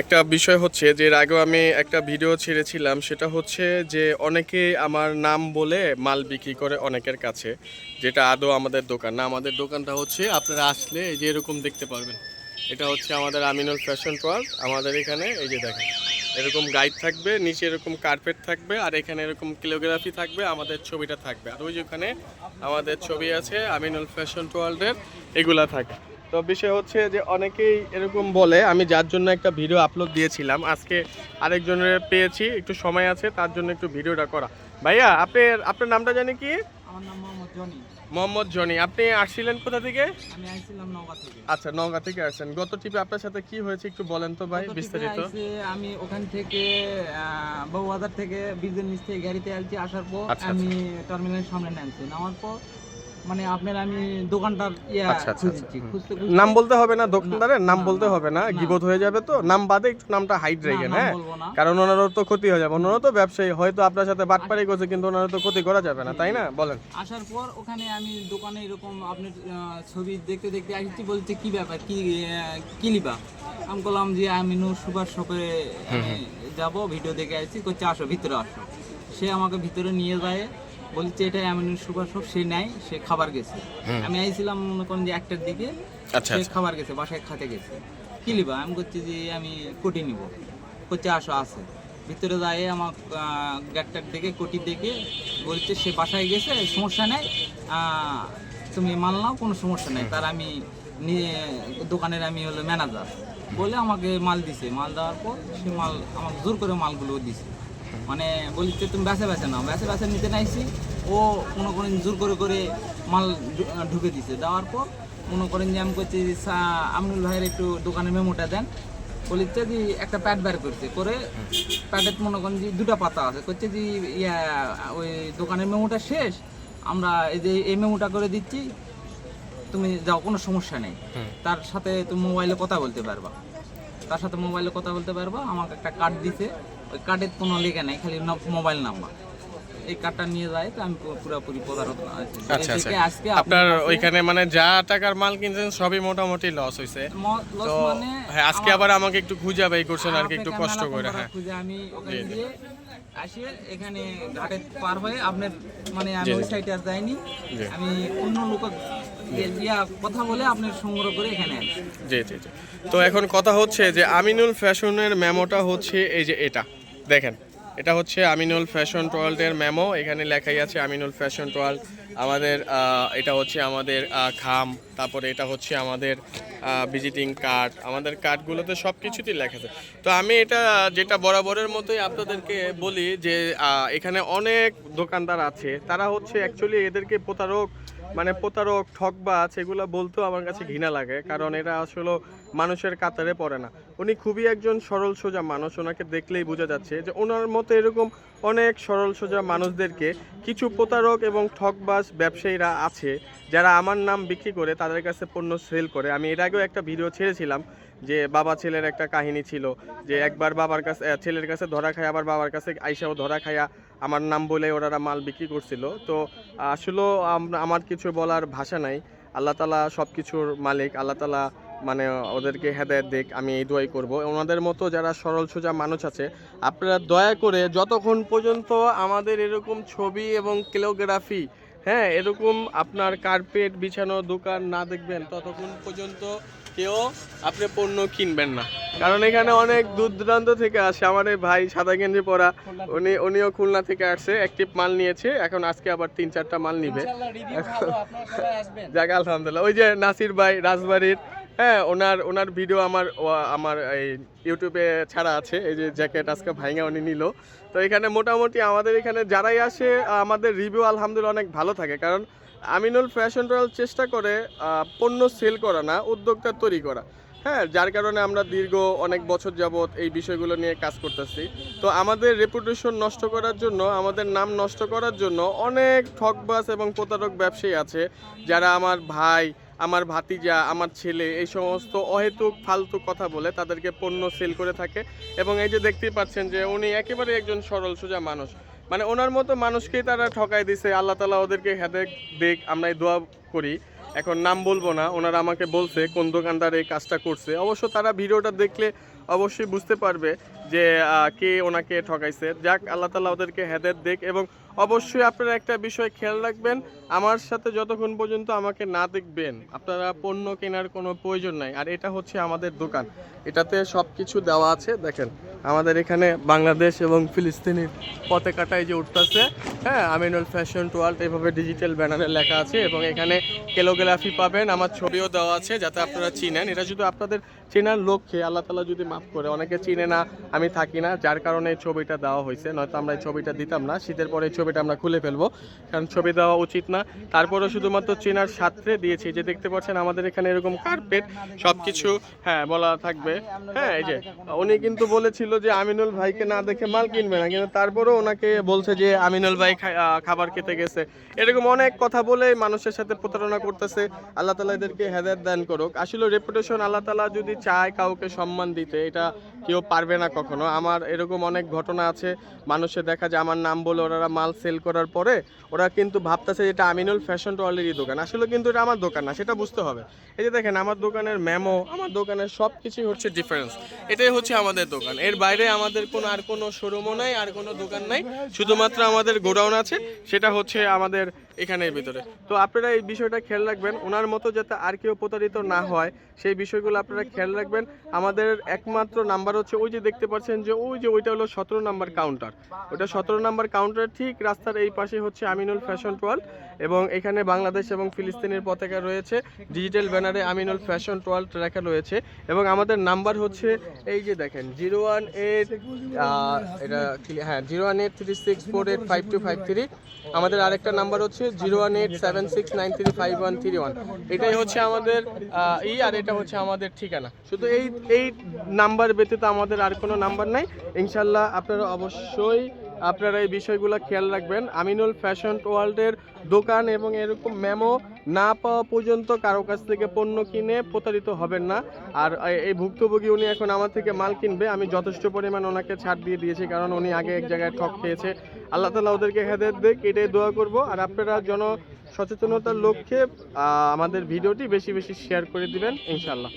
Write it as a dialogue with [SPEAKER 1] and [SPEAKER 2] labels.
[SPEAKER 1] একটা বিষয় হচ্ছে যে এর আগেও আমি একটা ভিডিও ছেড়েছিলাম, সেটা হচ্ছে যে অনেকে আমার নাম বলে মাল বিক্রি করে অনেকের কাছে, যেটা আদৌ আমাদের দোকান। না, আমাদের দোকানটা হচ্ছে আপনারা আসলে এই যে এরকম দেখতে পারবেন। এটা হচ্ছে আমাদের আমিনুল ফ্যাশন ওয়ার্ল্ড আমাদের এখানে এই যে দেখেন, এরকম গাইড থাকবে, নিচে এরকম কার্পেট থাকবে, আর এখানে এরকম কিলোগ্রাফি থাকবে, আমাদের ছবিটা থাকবে। আর ওই যে ওখানে আমাদের ছবি আছে আমিনুল ফ্যাশন ওয়ার্ল্ডের, এগুলা থাকে। তো বিষয় হচ্ছে যে অনেকেই এরকম বলে আমি যার জন্য একটা ভিডিও আপলোড দিয়েছিলাম আজকে আরেকজনের পেয়েছি একটু সময় আছে তার জন্য একটু ভিডিওটা করা। ভাইয়া আপনার আপনার নামটা জানি কি?
[SPEAKER 2] আমার নাম মোহাম্মদ জনি।
[SPEAKER 1] মোহাম্মদ জনি। আপনি আসছিলেন কোথা থেকে?
[SPEAKER 2] আমি আইছিলাম নওগাঁ থেকে।
[SPEAKER 1] আচ্ছা নওগাঁ থেকে আসছেন। গত টিপে আপনার সাথে কি হয়েছে একটু বলেন তো ভাই বিস্তারিত।
[SPEAKER 2] আমি ওখান থেকে বউবাজার থেকে বীজের নিচ থেকে গাড়িতে আসছি আসার পর
[SPEAKER 1] আচ্ছা,
[SPEAKER 2] আমি টার্মিনালের সামনে নামছি। নামার পর মানে আপনার আমি দোকানটার
[SPEAKER 1] আচ্ছা, আচ্ছা, আচ্ছা। নাম বলতে হবে না দোকানদারের নাম বলতে হবে না। গিবত হয়ে যাবে তো। নাম বাদে একটু নামটা হাইড রেখেন হ্যাঁ?
[SPEAKER 2] না।
[SPEAKER 1] কারণ ওনারও তো ক্ষতি হয়ে যাবে ওনারও তো ব্যবসায়ী হয়তো আপনার সাথে বাটপারি করছে কিন্তু ওনারও তো ক্ষতি করা যাবে না তাই না? বলেন।
[SPEAKER 2] আসার পর ওখানে আমি দোকানে এরকম আপনার ছবি দেখতে দেখতে আসছি বলছে কি ব্যাপার? কি আহ, কি লিবা আমি বললাম যে আমি নূর সুপার শপে যাব ভিডিও দেখে আসছি করছে আসো ভিতরে আসো। সে আমাকে ভিতরে নিয়ে যায় বলছে এটা আমিনুর সুপার শপ। সে নেয় সে খাবার গেছে। আমি আইছিলাম মনে করেন যে একটার দিকে
[SPEAKER 1] আচ্ছা
[SPEAKER 2] সে খাবার গেছে বাসায় খাতে গেছে। কি লিবা আমি করছি যে আমি কোটি নিব। করছে আসো আছে। ভিতরে যায় আমার গ্যাটটার দিকে কোটি দেখে বলছে সে বাসায় গেছে সমস্যা নেই। তুমি মাল নাও কোনো সমস্যা নেই। তার আমি নিয়ে দোকানের আমি হলো ম্যানেজার। বলে আমাকে মাল দিছে। মাল দেওয়ার পর সে মাল আমাকে জোর করে মালগুলো দিছে। মানে বলছে তুমি বেছে বেছে নাও। বেছে বেছে নিতে নাইছি ও মনে করেন জোর করে করে মাল ঢুকে দিছে। দেওয়ার পর মনে করেন যে আমি করছি আমিনুল ভাইয়ের একটু দোকানে মেমোটা দেন। বলিতে যে একটা প্যাড বের করছে। করে প্যাডের মনে করেন যে দুটো পাতা আছে। করছে যে ইয়া ওই দোকানের মেমোটা শেষ। আমরা এই যে এই মেমোটা করে দিচ্ছি। তুমি যাও কোনো সমস্যা নেই। তার সাথে তুমি মোবাইলে কথা বলতে পারবা। তার সাথে মোবাইলে কথা বলতে পারবা। আমাকে একটা কার্ড দিছে। ওই কার্ডের কোনো লেখা নাই খালি মোবাইল নাম্বার। এই কার্ডটা নিয়ে যায় তো আমি পুরোপুরি প্রতারক আছি। এই
[SPEAKER 1] আচ্ছা আচ্ছা।
[SPEAKER 2] আজকে
[SPEAKER 1] আপনার ওইখানে মানে যা টাকার মাল কিনছেন সবই মোটামুটি লস হয়েছে তো
[SPEAKER 2] মানে
[SPEAKER 1] হ্যাঁ আজকে আবার আমাকে একটু খুঁজে বাই করছেন আর কি একটু কষ্ট করে হ্যাঁ।
[SPEAKER 2] আমি ওখানে। গিয়ে আসে এখানে ঘাটে পার হয়ে আপনার মানে আমি ওই সাইডে আর যাইনি। আমি অন্য লোক কথা বলে আপনার সংগ্রহ করে এখানে
[SPEAKER 1] জি জি জি। তো এখন কথা হচ্ছে যে আমিনুল ফ্যাশনের মেমোটা হচ্ছে এই যে এটা। দেখেন, এটা হচ্ছে আমিনুল ফ্যাশন ওয়ার্ল্ডের মেমো এখানে লেখাই আছে আমিনুল ফ্যাশন ওয়ার্ল্ড আমাদের এটা হচ্ছে আমাদের খাম তারপরে এটা হচ্ছে আমাদের ভিজিটিং কার্ড আমাদের কার্ডগুলোতে সব কিছুতেই লেখা আছে। তো আমি এটা যেটা বরাবরের মতোই আপনাদেরকে বলি যে এখানে অনেক দোকানদার আছে। তারা হচ্ছে অ্যাকচুয়ালি এদেরকে প্রতারক মানে প্রতারক, ঠকবাজ, এগুলো বলতেও আমার কাছে ঘৃণা লাগে। কারণ এটা আসলে মানুষের কাতারে পড়ে না। উনি খুবই একজন সরল সোজা মানুষ। ওনাকে দেখলেই বোঝা যাচ্ছে যে ওনার মতো এরকম অনেক সরল সোজা মানুষদেরকে কিছু প্রতারক এবং ঠকবাজ ব্যবসায়ীরা আছে, যারা আমার নাম বিক্রি করে তাদের কাছে পণ্য সেল করে। আমি এর আগেও একটা ভিডিও ছেড়েছিলাম যে বাবা ছেলের একটা কাহিনী ছিল যে একবার বাবার কাছে ছেলের কাছে ধরা খায়, আবার বাবার কাছে আইসাও ধরা খায়া আমার নাম বলে ওনারা মাল বিক্রি করছিল। তো আসলেও আমার কিছু বলার ভাষা নাই। আল্লাহ তালা সব কিছুর মালিক, আল্লাহ তালা মানে ওদেরকে হেদায়ত দিক আমি এই দোয়াই করব। ওনাদের মতো যারা সরল সোজা মানুষ আছে আপনারা দয়া করে যতক্ষণ পর্যন্ত আমাদের এরকম ছবি এবং কিলোগ্রাফি হ্যাঁ এরকম আপনার কার্পেট বিছানো দোকান না দেখবেন ততক্ষণ পর্যন্ত কেউ আপনি পণ্য কিনবেন না। কারণ এখানে অনেক দূর দূরান্ত থেকে আসে আমার এই ভাই সাদা গেঞ্জি পরা উনি উনিও খুলনা থেকে আসছে একটি মাল নিয়েছে এখন আজকে আবার তিন চারটা মাল নিবে। যাক আলহামদুলিল্লাহ। ওই যে নাসির ভাই রাজবাড়ির হ্যাঁ ওনার ওনার ভিডিও আমার আমার এই ইউটিউবে ছাড়া আছে। এই যে জ্যাকেট আজকে ভাইঙ্গা উনি নিল। তো এখানে মোটামুটি আমাদের এখানে যারাই আসে, আমাদের রিভিউ আলহামদুলিল্লাহ অনেক ভালো থাকে। কারণ আমিনুল ফ্যাশন রয়্যাল চেষ্টা করে পণ্য সেল করা না, উদ্যোক্তা তৈরি করা। হ্যাঁ যার কারণে আমরা দীর্ঘ অনেক বছর যাবৎ এই বিষয়গুলো নিয়ে কাজ করতেছি। তো আমাদের রেপুটেশন নষ্ট করার জন্য, আমাদের নাম নষ্ট করার জন্য অনেক ঠকবাজ এবং প্রতারক ব্যবসায়ী আছে, যারা আমার ভাই, আমার ভাতিজা, আমার ছেলে এই সমস্ত অহেতুক, ফালতু কথা বলে তাদেরকে পণ্য সেল করে থাকে। এবং এই যে দেখতেই পাচ্ছেন যে উনি একেবারে একজন সরল, সোজা মানুষ। মানে ওনার মতো মানুষকেই তারা ঠকাই দিছে, আল্লাহ তালা ওদেরকে হেদেক দেখ আমরা দোয়া করি। এখন নাম বলব না, ওনারা আমাকে বলছে কোন দোকানদার এই কাজটা করছে। অবশ্য তারা ভিডিওটা দেখলে অবশ্যই বুঝতে পারবে যে কে ওনাকে ঠকাইছে। যাক, আল্লাহ তালা ওদেরকে হেদের দেখ এবং অবশ্যই আপনারা একটা বিষয় খেয়াল রাখবেন। আমার সাথে যতক্ষণ পর্যন্ত আমাকে না দেখবেন, আপনারা পণ্য কেনার কোনো প্রয়োজন নাই। আর এটা হচ্ছে আমাদের দোকান। এটাতে সব কিছু দেওয়া আছে। দেখেন, আমাদের এখানে বাংলাদেশ এবং ফিলিস্তিনের পতাকাটাই যে উঠতেছে হ্যাঁ আমিনুল ফ্যাশন ওয়ার্ল্ড, এভাবে ডিজিটাল ব্যানারে লেখা আছে এবং এখানে কেলোগ্রাফি পাবেন। আমার ছবিও দেওয়া আছে যাতে আপনারা চিনেন। এটা শুধু আপনাদের চেনার লক্ষ্যে আল্লাহ তালা যদি মাফ করে, অনেকে চিনে না, আমি থাকি না, যার কারণে ছবিটা দেওয়া হয়েছে। নয়তো আমরা এই ছবিটা দিতাম না, শীতের পরে এই ছবিটা আমরা খুলে ফেলব, কারণ ছবি দেওয়া উচিত না। তারপরেও শুধুমাত্র চেনার সাথে দিয়েছি যে দেখতে পাচ্ছেন আমাদের এখানে এরকম কার্পেট সব কিছু হ্যাঁ বলা থাকবে। হ্যাঁ এই যে, উনি কিন্তু বলেছিল যে আমিনুল ভাইকে না দেখে মাল কিনবে না, কিন্তু তারপরেও ওনাকে বলছে যে আমিনুল ভাই খাবার খেতে গেছে। এরকম অনেক কথা বলে মানুষের সাথে প্রতারণা করতেছে। আল্লাহ তালা এদেরকে হেদায়ত দান করুক। আসলে রেপুটেশন আল্লাহ তালা যদি চায় কাউকে সম্মান দিতে, এটা কেউ পারবে না কখনো। আমার এরকম অনেক ঘটনা আছে মানুষের দেখা যায়, আমার নাম বলে ওরা মাল সেল করার পরে ওরা কিন্তু ভাবতেছে এটা আমিনুল ফ্যাশন টয়ালেরই দোকান। আসলে কিন্তু এটা আমার দোকান না, সেটা বুঝতে হবে। এই যে দেখেন, আমার দোকানের মেমো আমার দোকানের সব কিছুই হচ্ছে ডিফারেন্স এটাই হচ্ছে আমাদের দোকান। এর বাইরে আমাদের কোনো, আর কোনো শোরুমও নাই, আর কোনো দোকান নাই। শুধুমাত্র আমাদের গোডাউন আছে, সেটা হচ্ছে আমাদের এখানের ভিতরে। তো আপনারা এই বিষয়টা খেয়াল রাখবেন, ওনার মতো যাতে আর কেউ প্রতারিত না হয়, সেই বিষয়গুলো আপনারা খেয়াল রাখবেন, আমাদের একমাত্র নাম্বার হচ্ছে ওই যে দেখতে পাচ্ছেন যে ওই যে ওইটা হলো সতেরো নাম্বার কাউন্টার ওটা সতেরো নাম্বার কাউন্টার ঠিক রাস্তার এই পাশে হচ্ছে আমিনুল ফ্যাশন ওয়ার্ল্ড এবং এখানে বাংলাদেশ এবং ফিলিস্তিনের পতাকা রয়েছে। ডিজিটাল ব্যানারে আমিনুল ফ্যাশন ওয়ার্ল্ড লেখা রয়েছে এবং আমাদের নাম্বার হচ্ছে এই যে দেখেন জিরো ওয়ান এইট এটা হ্যাঁ zero one eight three six four eight five two five three আমাদের আরেকটা নাম্বার হচ্ছে zero one eight seven six nine three five one three one এটাই হচ্ছে আমাদের ই আর এটা হচ্ছে আমাদের ঠিকানা। শুধু এই এই নাম্বার ব্যতীত আমাদের আর কোনো নাম্বার নাই। ইনশাল্লাহ আপনারা অবশ্যই আপনারা এই বিষয়গুলো খেয়াল রাখবেন। আমিনুল ফ্যাশন ওয়ার্ল্ডের দোকান এবং এরকম মেমো না পাওয়া পর্যন্ত কারও কাছ থেকে পণ্য কিনে প্রতারিত হবেন না। আর এই ভুক্তভোগী উনি এখন আমার থেকে মাল কিনবে, আমি যথেষ্ট পরিমাণ ওনাকে ছাড় দিয়ে দিয়েছি কারণ উনি আগে এক জায়গায় ঠক খেয়েছে। আল্লাহ তালা ওদেরকে হেদায়ত দেখ এটাই দোয়া করব। আর আপনারা জন সচেতনতার লক্ষ্যে আমাদের ভিডিওটি বেশি বেশি শেয়ার করে দিবেন ইনশাল্লাহ